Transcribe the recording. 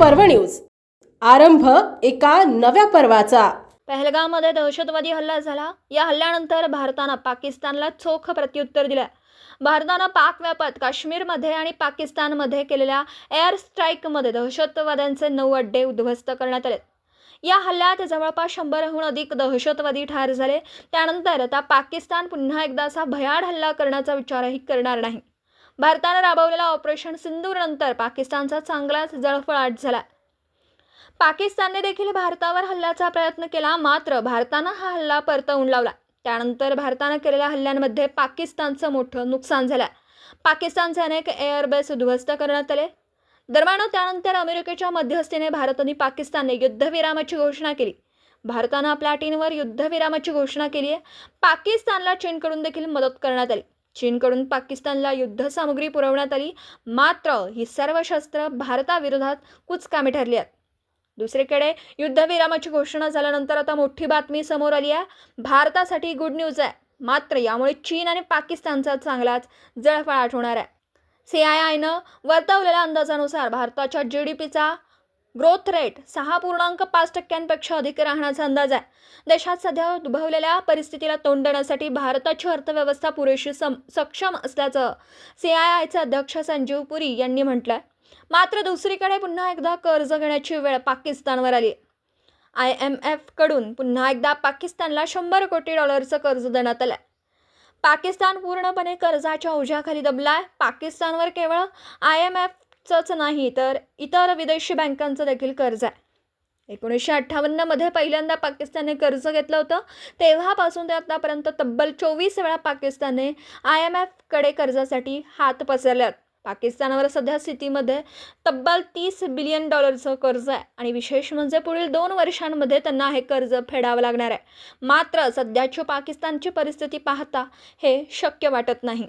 पर्व न्यूज. आरंभ एका नव्या पर्वाचा. पहलगाममध्ये दहशतवादी हल्ला झाला. या हल्ल्यानंतर भारतानं पाकिस्तानला चोख प्रत्युत्तर दिलं भारतानं पाकव्यापत काश्मीरमध्ये आणि पाकिस्तानमध्ये केलेल्या एअर स्ट्राईकमध्ये दहशतवाद्यांचे नऊ अड्डे उद्ध्वस्त करण्यात आले या हल्ल्यात जवळपास शंभरहून अधिक दहशतवादी ठार झाले. त्यानंतर आता पाकिस्तान पुन्हा एकदा असा भयाड हल्ला करण्याचा विचारही करणार नाही. भारतानं राबवलेला ऑपरेशन सिंदूरनंतर पाकिस्तानचा चांगलाच जळफळाट झाला. पाकिस्तानने देखील भारतावर हल्ल्याचा प्रयत्न केला मात्र भारतानं हा हल्ला परतवून लावला. त्यानंतर भारतानं केलेल्या हल्ल्यांमध्ये पाकिस्तानचं मोठं नुकसान झालं. पाकिस्तानचे अनेक एअरबेस उद्ध्वस्त करण्यात आले. दरम्यान त्यानंतर अमेरिकेच्या मध्यस्थीने भारत आणि पाकिस्तानने युद्धविरामाची घोषणा केली. भारतानं आपल्या अटींवर युद्धविरामाची घोषणा केली आहे पाकिस्तानला चीनकडून देखील मदत करण्यात आली. चीनकडून पाकिस्तानला युद्धसामुग्री पुरवण्यात आली. मात्र ही सर्व शस्त्र भारताविरोधात कुचकामी ठरली आहेत. दुसरीकडे युद्धविरामाची घोषणा झाल्यानंतर आता मोठी बातमी समोर आली आहे. भारतासाठी गुड न्यूज आहे. मात्र यामुळे चीन आणि पाकिस्तानचा चांगलाच जळफळाट होणार आहे. सी आय आयनं वर्तवलेल्या अंदाजानुसार भारताच्या जी डी पीचा ग्रोथ रेट सहा पूर्णांक पाच टक्क्यांपेक्षा अधिक राहण्याचा अंदाज आहे. देशात सध्या उद्भवलेल्या परिस्थितीला तोंड देण्यासाठी भारताची अर्थव्यवस्था पुरेशी सम सक्षम असल्याचं सी आय आयचे अध्यक्ष संजीव पुरी यांनी म्हटलं आहे मात्र दुसरीकडे पुन्हा एकदा कर्ज घेण्याची वेळ पाकिस्तानवर आली आय एम एफकडून पुन्हा एकदा पाकिस्तानला शंभर कोटी डॉलरचं कर्ज देण्यात आलं पाकिस्तान पूर्णपणे कर्जाच्या ओझ्याखाली दबलाय. पाकिस्तानवर केवळ आय एम एफ एफचंच नाही तर इतर विदेशी बँकांचं देखील कर्ज आहे. एकोणीसशे अठ्ठावन्नमध्ये पहिल्यांदा पाकिस्तानने कर्ज घेतलं होतं. तेव्हापासून ते आतापर्यंत तब्बल चोवीस वेळा पाकिस्तानने आय एम एफकडे कर्जासाठी हात पसरल्यात. पाकिस्तानावर सध्या स्थितीमध्ये तब्बल तीस बिलियन डॉलरचं कर्ज आहे. आणि विशेष म्हणजे पुढील दोन वर्षांमध्ये त्यांना हे कर्ज फेडावं लागणार आहे. मात्र सध्याची पाकिस्तानची परिस्थिती पाहता हे शक्य वाटत नाही.